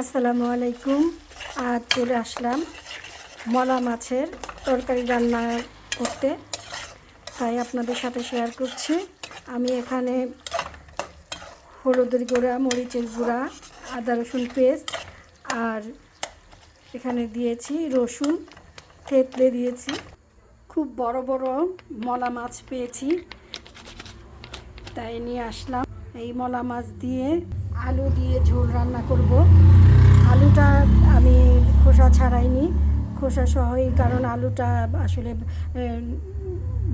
আসসালামু আলাইকুম। আজ চলে আসলাম মলা মাছের তরকারি রান্না করতে। তাই আপনাদের সাথে শেয়ার করছি। আমি এখানে হলুদের গুঁড়া, মরিচের গুঁড়া, আদা রসুন পেস্ট আর এখানে দিয়েছি রসুন, থেতলে দিয়েছি। খুব বড় বড় মলা মাছ পেয়েছি। তাই নিয়ে আসলাম। এই মলা মাছ দিয়ে আলু দিয়ে ঝোল রান্না করব। আলুটা আমি খোসা ছাড়াইনি। খোসা সহই কারণ আলুটা আসলে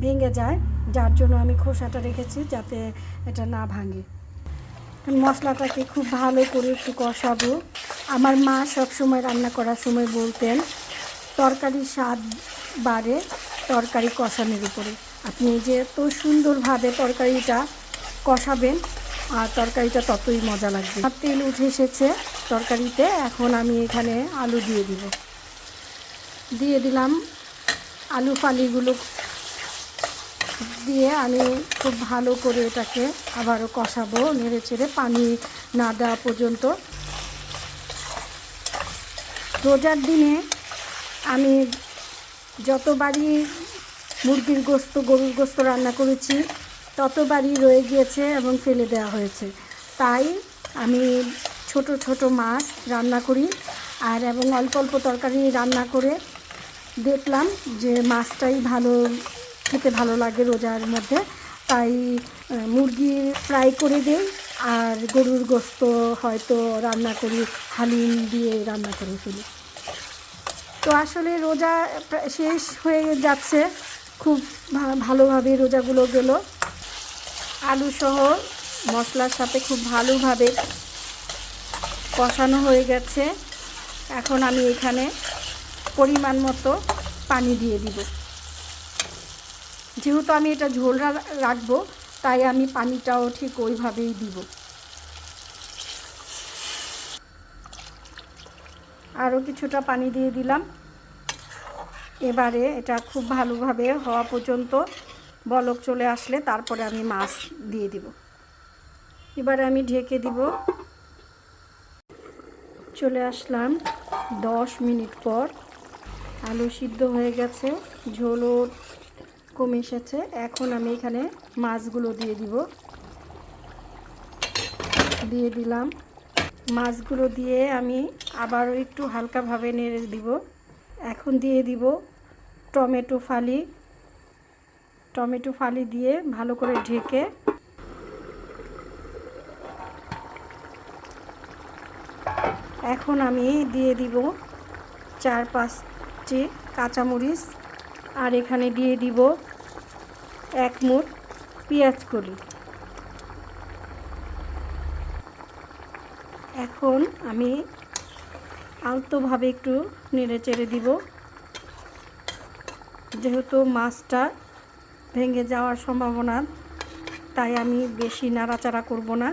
ভেঙে যায়। যার জন্য আমি খোসাটা রেখেছি যাতে এটা না ভাঙে। মশলাটাকে খুব ভালো করে একটু কষাবো। আমার মা সব সময় রান্না করার সময় বলতেন, তরকারির স্বাদ বাড়ে তরকারি কষানোর উপরে। আপনি যে এত সুন্দরভাবে তরকারিটা কষাবেন আর তরকারিটা ততই মজা লাগবে। আর তেল উঠে এসেছে তরকারিতে, এখন আমি এখানে আলু দিয়ে দিব। দিয়ে দিলাম আলু ফালিগুলো। দিয়ে আমি খুব ভালো করে এটাকে আবারও কষাবো নেড়ে চেড়ে পানি না দেওয়া পর্যন্ত। রোজার দিনে আমি যতবারই মুরগির গোস্ত, গরুর গোস্ত রান্না করেছি ততবারই রয়ে গিয়েছে এবং ফেলে দেওয়া হয়েছে। তাই আমি ছোট ছোট মাছ রান্না করি আর এবং অল্প অল্প তরকারি রান্না করে দেখলাম যে মাছটাই ভালো, খেতে ভালো লাগে রোজার মধ্যে। তাই মুরগি ফ্রাই করে দিই আর গরুর গোস্ত হয়তো রান্না করি, হালিম দিয়ে রান্না করে ফেলি। তো আসলে রোজা শেষ হয়ে যাচ্ছে। খুব ভালোভাবে রোজাগুলো গেল। আলু সহ মশলার সাথে খুব ভালোভাবে কষানো হয়ে গেছে। এখন আমি এখানে পরিমাণ মতো পানি দিয়ে দিব। যেহেতু আমি এটা ঝোল রাখব, তাই আমি পানিটাও ঠিক ওইভাবেই দিব। আরও কিছুটা পানি দিয়ে দিলাম। এবারে এটা খুব ভালোভাবে হওয়া পর্যন্ত বলক চলে আসলে তারপরে আমি মাছ দিয়ে দিব। এবারে আমি ঢেকে দিব। চলে আসলাম দশ মিনিট পর। আলু সিদ্ধ হয়ে গেছে, ঝোলও কমে এসেছে। এখন আমি এখানে মাছগুলো দিয়ে দিব। দিয়ে দিলাম। মাছগুলো দিয়ে আমি আবারও একটু হালকাভাবে নেড়ে দিব। এখন দিয়ে দিব টমেটো ফালি। টমেটো ফালি দিয়ে ভালো করে ঢেকে এখন আমি দিয়ে দিব চার পাঁচটি কাঁচামরিচ আর এখানে দিয়ে দিব এক মুঠ পেঁয়াজ কলি এখন আমি আলতোভাবে একটু নেড়ে চেড়ে দিব। যেহেতু মাছটা ভেঙে যাওয়ার সম্ভাবনা, তাই আমি বেশি নাড়াচাড়া করব না।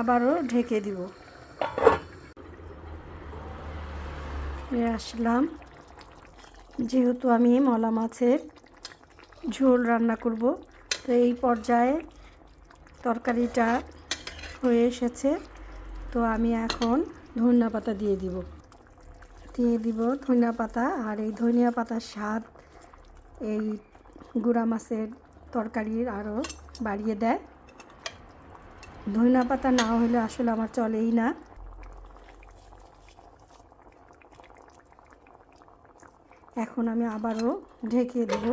আবারও ঢেকে দিব। আসলাম। যেহেতু আমি মলা মাছের ঝোল রান্না করব, তো এই পর্যায়ে তরকারিটা হয়ে এসেছে, তো আমি এখন ধনিয়া পাতা দিয়ে দিব। দিয়ে দিব ধনিয়া পাতা, আর এই ধনিয়া পাতার স্বাদ এই গুঁড়া মাছের তরকারির আরও বাড়িয়ে দেয়। ধনিয়া পাতা না হলে আসলে আমার চলেই না। এখন আমি আবারও ঢেকে দেব।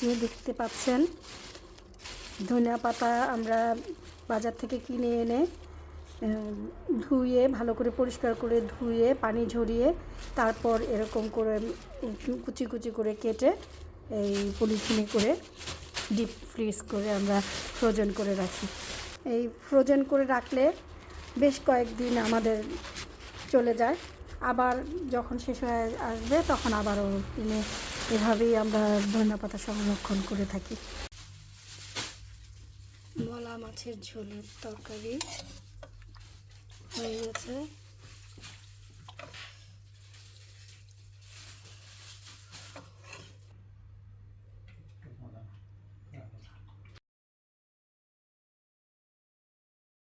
যে দেখতে পাচ্ছেন ধনিয়া পাতা আমরা বাজার থেকে কিনে এনে ধুয়ে, ভালো করে পরিষ্কার করে ধুয়ে, পানি ঝরিয়ে, তারপর এরকম করে কুচি কুচি করে কেটে এই পলিথিনে করে ডিপ ফ্রিজ করে আমরা ফ্রোজেন করে রাখি। এই ফ্রোজেন করে রাখলে বেশ কয়েকদিন আমাদের চলে যায়। আবার যখন শেষ হয়ে আসবে, তখন আবারও কিনে এভাবেই আমরা ধনিয়া পাতা সংরক্ষণ করে থাকি। মলা মাছের ঝোলের তরকারি। হয়ে গেছে